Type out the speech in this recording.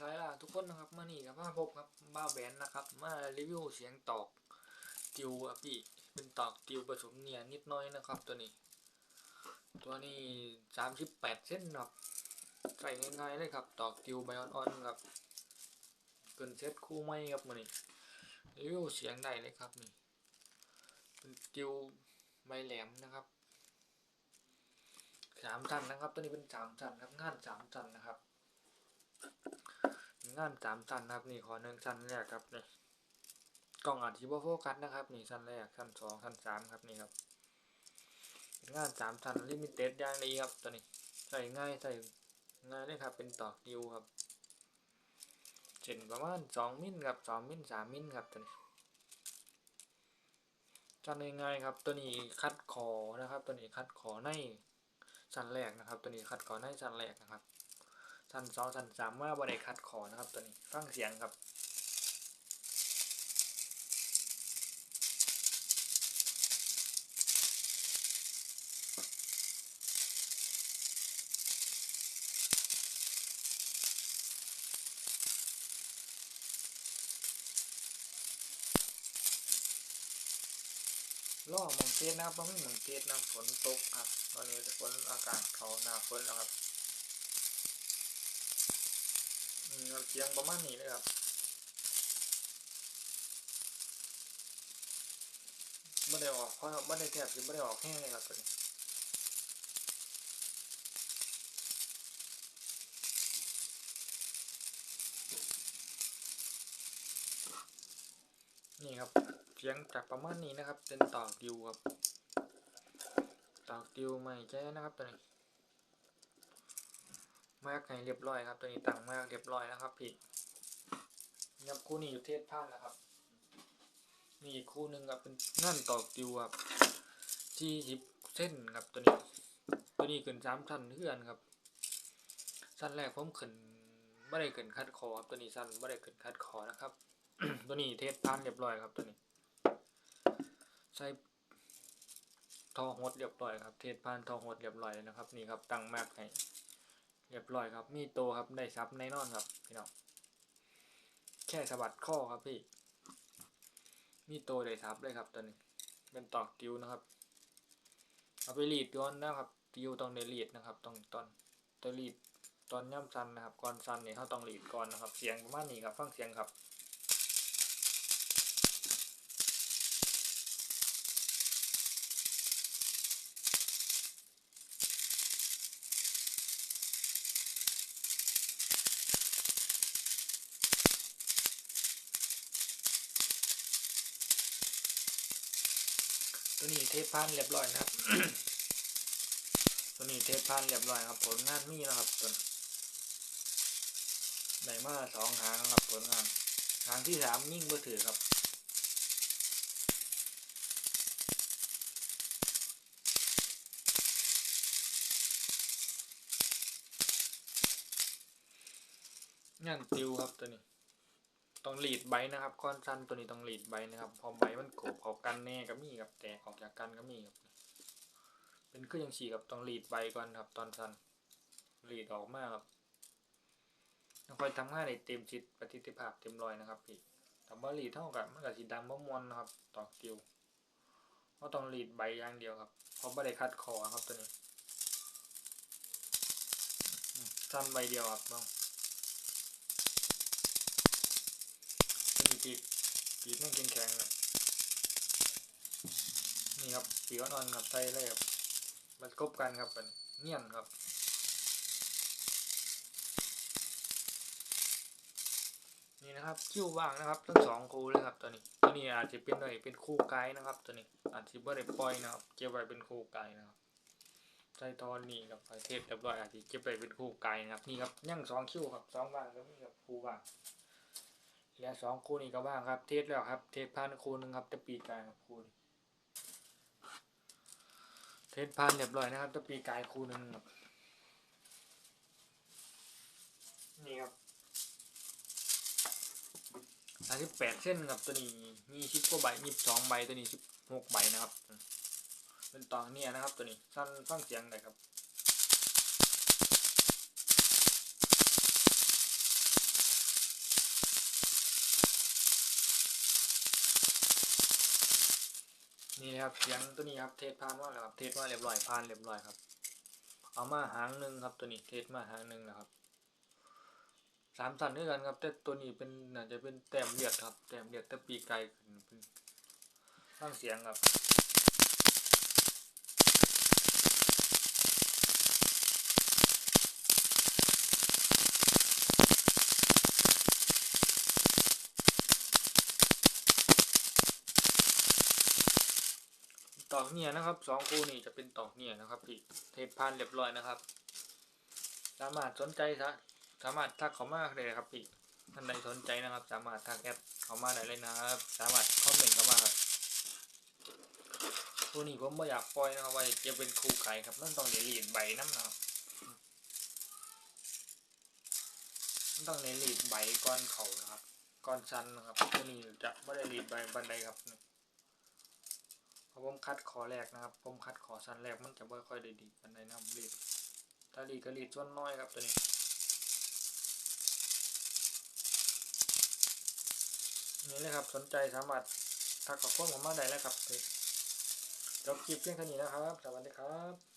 สายล่าทุกคนนะครับมานี่กับมาพบครับบ้าแบนนะครับ มารีวิวเสียงตอกติวอะพี่เป็นตอกติวผสมเนียนิดน้อยนะครับ ตัวนี้ ตัวนี้สามสิบแปดเส้นครับใส่ง่ายๆเลยครับ ตอกติวไบออนๆครับเกินเซตคู่ไม่ครับมานี่รีวิวเสียงได้เลยครับนี่เป็นติวใบแหลมนะครับสามชั้นนะครับ ตัวนี้เป็นสามชั้นครับงานสามชั้นนะครับ งานสามชั้นนะครับนี่ขอหนึ่งชั้นแรกครับนี่กล่องอาจจะบ่โฟกัสนะครับนี่ชั้นแรกชั้นสองชั้นสามครับนี่ครับเป็นงานสามชั้นลิมิเต็ดอย่างดีครับตัวนี้ใส่ง่ายใส่ง่ายเลยครับ เป็นตอกดิวครับเส้นประมาณสองมิลครับสองมิลสามมิลครับตัวนี้ชั้นง่ายๆครับ ตัวนี้คัดคอนะครับ ตัวนี้คัดคอในชั้นแรกนะครับ ตัวนี้คัดคอในชั้นแรกนะครับ ชั้นสองชั้นสามว่าบริคัดขอนะครับตัวนี้ฟังเสียงครับล่อหมองเทศนะครับเพราะไม่หมองเทศนะฝนตกครับ ตอนนี้ฝนอากาศเขาหนาฝนแล้วครับ เสียงประมาณนี้เลยครับไม่ได้ออกเพราะไม่ได้แทบจะไม่ได้ออกแห้งเลยครับตัวนี้นี่ครับเสียงจากประมาณนี้นะครับ เป็นตอกดิวครับ ตอกดิวไม่แจ้นะครับตัวนี้ มากให้เรียบร้อยครับ ตัวนี้ตั้งมากเรียบร้อยนะครับพี่ยับคู่นี้อยู่เทศพลาดแล้วครับมีอีกคู่หนึ่งครับเป็นนั่นตอกติวครับที่สิบเส้นครับตัวนี้ ตัวนี้ขึ้นสามชั้นเพื่อนครับชั้นแรกผมขึ้นไม่ได้ขึ้นคัดคอครับตัวนี้สั้นไม่ได้ขึ้นคัดคอนะครับ ตัวนี้เทศพลาดเรียบร้อยครับ ตัวนี้ใช้ทอหดเรียบร้อยครับ เทศพานทอหดเรียบร้อยเลยนะครับ นี่ครับตั้งมากให้ เรียบร้อยครับ มีโตครับ ได้ซับในนอนครับพี่น้อง แค่สะบัดข้อครับพี่ มีโตได้ซับเลยครับตัวนี้ เป็นตอกติวนะครับ เอาไปรีดก่อนนะครับ ติวต้องได้รีดนะครับต้องตอนตัวรีดตอนย่ำซันนะครับก่อนซันเนี่ยเขาต้องรีดก่อนนะครับ เสียงประมาณนี้ครับ ฟังเสียงครับ ตัวนี้เทปพันเรียบร้อยนะครับ ตัวนี้เทปพันเรียบร้อยครับ ผลงานมีนะครับตัวนี้ได้มาสองหางครับผลงานหางที่สามยิ่งบ่ถือครับงานติวครับตัวนี้ ต้องหลีดใบนะครับก้อนสั้นตัวนี้ต้องหลีดใบนะครับ พอใบมันโขบเขากันแน่ก็มีครับแตกออกจากกันก็มีครับ เป็นเครื่องยังฉีครับต้องหลีดใบก่อนครับ ตอนสั้นหลีดออกมากครับต้องคอยทำงานในเต็มชิดประสิทธิภาพเต็มรอยนะครับพี่แต่ว่าหลีดเท่ากับมันกับสีดำบ่มวนนะครับตอกติวก็ต้องหลีดใบอย่างเดียวครับเพราะไม่ได้คัดคอครับตัวนี้สั้นใบเดียวครับน้อง ปีกปีกแม่งแข็งๆเลยนี่ครับปีกอ่อนๆครับใส่เลยครับมันกบกันครับมันเงียนครับนี่นะครับคิ้วว่างนะครับทั้งสองคู่เลยครับตัวนี้ตัวนี้อาจจะเป็นหน่อยเป็นคู่ไกด์นะครับ ตัวนี้อาจจะไม่ได้ปล่อยนะครับเก็บไว้เป็นคู่ไกด์นะครับใส่ตอนนี้กับไฟเทปเรียบร้อยอาจจะเก็บไว้เป็นคู่ไกด์นะครับนี่ครับยังสองคิ้วครับสองว่างแล้วมีครับคู่ว่าง เหลือสองคู่นี้ก็ว่างครับ เทสแล้วครับ เทสพันคู่หนึ่งครับ จะปีกายครับคู่นี้เทสพันเรียบร้อยนะครับ จะปีกายคู่หนึ่งครับนี่ครับสามสิบแปดเส้นครับตัวนี้มีสิบกว่าใบยี่สิบสองใบตัวนี้สิบหกใบนะครับ เป็นตองเนี่ยนะครับ ตัวนี้สั้นฟังเสียงหน่อยครับ นี่นะครับเสียงตัวนี้ครับเทสพานว่าแล้วครับเทสมาเรียบร้อยพานเรียบร้อยครับ เอามาหางหนึ่งครับตัวนี้เทสมาหางหนึ่งนะครับสามสันด้วยกันครับ แต่ตัวนี้เป็นอาจจะเป็นแต้มเลียดครับแต้มเลียดแต่ปีกไก่ขึ้นเป็นฟังเสียงครับ ตอกเนี่ยนะครับสองคู่นี้จะเป็นตอกเนี่ยนะครับพี่เทปพันเรียบร้อยนะครับ สามารถสนใจซะสามารถทักเขามาได้เลยครับพี่ท่านใดสนใจนะครับ สามารถทักแอดเขามาได้เลยนะครับ สามารถคอมเมนต์เข้ามาครับตัวนี้ผมไม่อยากปล่อยนะครับไว้จะเป็นคู่ไก่ครับมันต้องเดลีดใบน้ำนะครับต้องเดลีดใบก้อนเขานะครับ ก้อนชันนะครับตัวนี้จะไม่ได้ลีดใบบันไดครับ พราะผมคัดขอแรกนะครับ ผมคัดขอสั้นแรกมันจะไม่ค่อยได้ดีกันในน้ำรีดถ้ารีดก็รีดส่วนน้อยครับตัวนี้นี่เลยครับสนใจสามารถทักกับพวกผมมาได้แล้วครับจบคลิปเพียงเท่านี้นะครับ สวัสดีครับ